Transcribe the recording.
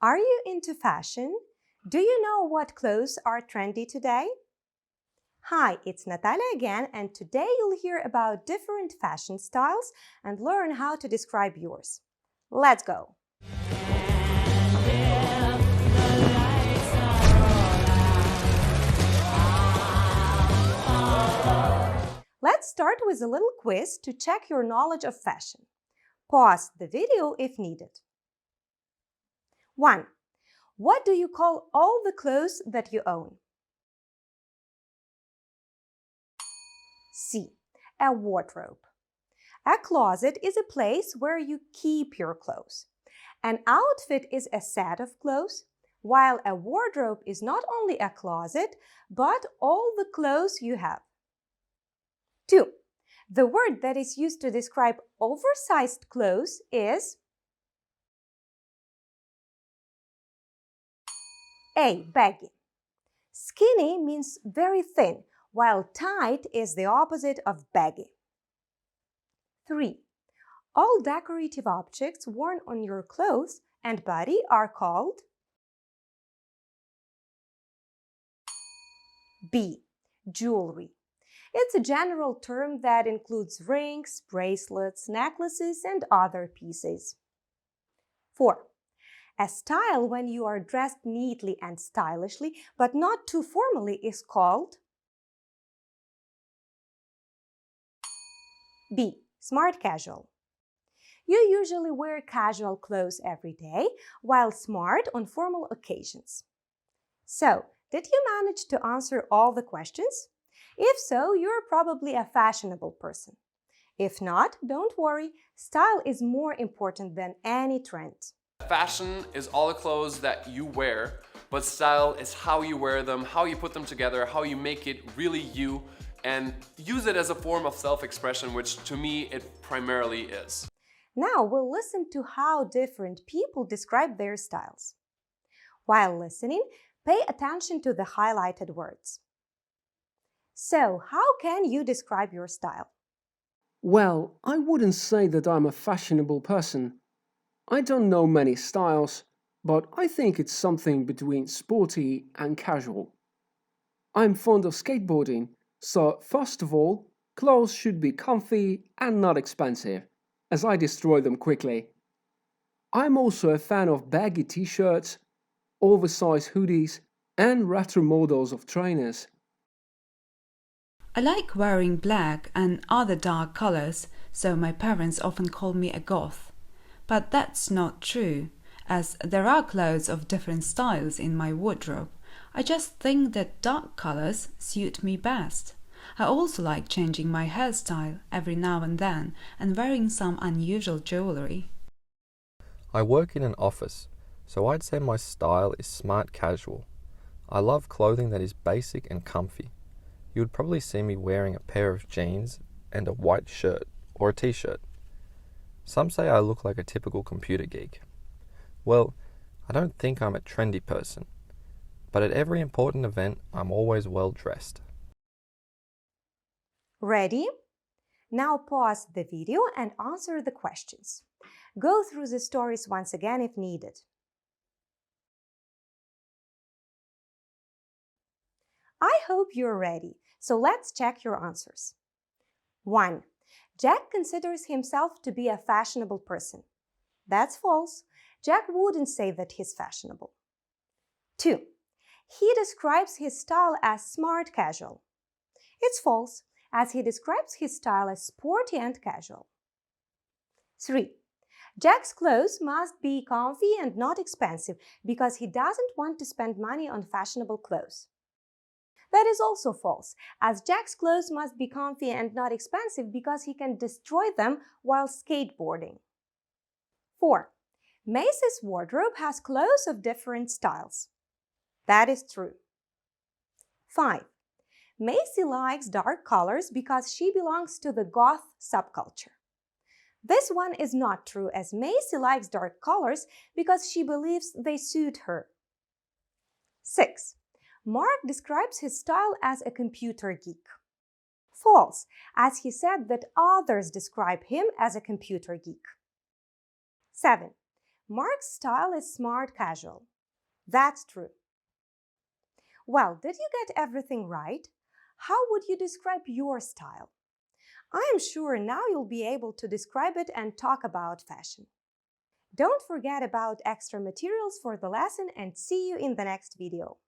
Are you into fashion? Do you know what clothes are trendy today? Hi, it's Natalia again, and today you'll hear about different fashion styles and learn how to describe yours. Let's go! Let's start with a little quiz to check your knowledge of fashion. Pause the video if needed. 1. What do you call all the clothes that you own? C. A wardrobe. A closet is a place where you keep your clothes. An outfit is a set of clothes, while a wardrobe is not only a closet, but all the clothes you have. 2. The word that is used to describe oversized clothes is A. Baggy. Skinny means very thin, while tight is the opposite of baggy. 3. All decorative objects worn on your clothes and body are called B. Jewelry. It's a general term that includes rings, bracelets, necklaces, and other pieces. 4. A style when you are dressed neatly and stylishly, but not too formally, is called B. Smart casual. You usually wear casual clothes every day, while smart on formal occasions. So, did you manage to answer all the questions? If so, you're probably a fashionable person. If not, don't worry, style is more important than any trend. Fashion is all the clothes that you wear, but style is how you wear them, how you put them together, how you make it really you, and use it as a form of self-expression, which to me it primarily is. Now we'll listen to how different people describe their styles. While listening, pay attention to the highlighted words. So, how can you describe your style? Well, I wouldn't say that I'm a fashionable person. I don't know many styles, but I think it's something between sporty and casual. I'm fond of skateboarding, so first of all, clothes should be comfy and not expensive, as I destroy them quickly. I'm also a fan of baggy t-shirts, oversized hoodies, and retro models of trainers. I like wearing black and other dark colors, so my parents often call me a goth. But that's not true, as there are clothes of different styles in my wardrobe. I just think that dark colors suit me best. I also like changing my hairstyle every now and then and wearing some unusual jewelry. I work in an office, so I'd say my style is smart casual. I love clothing that is basic and comfy you would probably see me wearing a pair of jeans and a white shirt or a t shirt. Some say I look like a typical computer geek. Well, I don't think I'm a trendy person, but at every important event, I'm always well dressed. Ready? Now pause the video and answer the questions. Go through the stories once again if needed. I hope you're ready, so let's check your answers. 1. Jack considers himself to be a fashionable person. That's false. Jack wouldn't say that he's fashionable. 2. He describes his style as smart casual. It's false, as he describes his style as sporty and casual. 3. Jack's clothes must be comfy and not expensive because he doesn't want to spend money on fashionable clothes. That is also false, as Jack's clothes must be comfy and not expensive because he can destroy them while skateboarding. 4. Macy's wardrobe has clothes of different styles. That is true. 5. Macy likes dark colors because she belongs to the goth subculture. This one is not true as Macy likes dark colors because she believes they suit her. 6. Mark describes his style as a computer geek. False, as he said that others describe him as a computer geek. 7. Mark's style is smart casual. That's true. Well, did you get everything right? How would you describe your style? I am sure now you'll be able to describe it and talk about fashion. Don't forget about extra materials for the lesson and see you in the next video.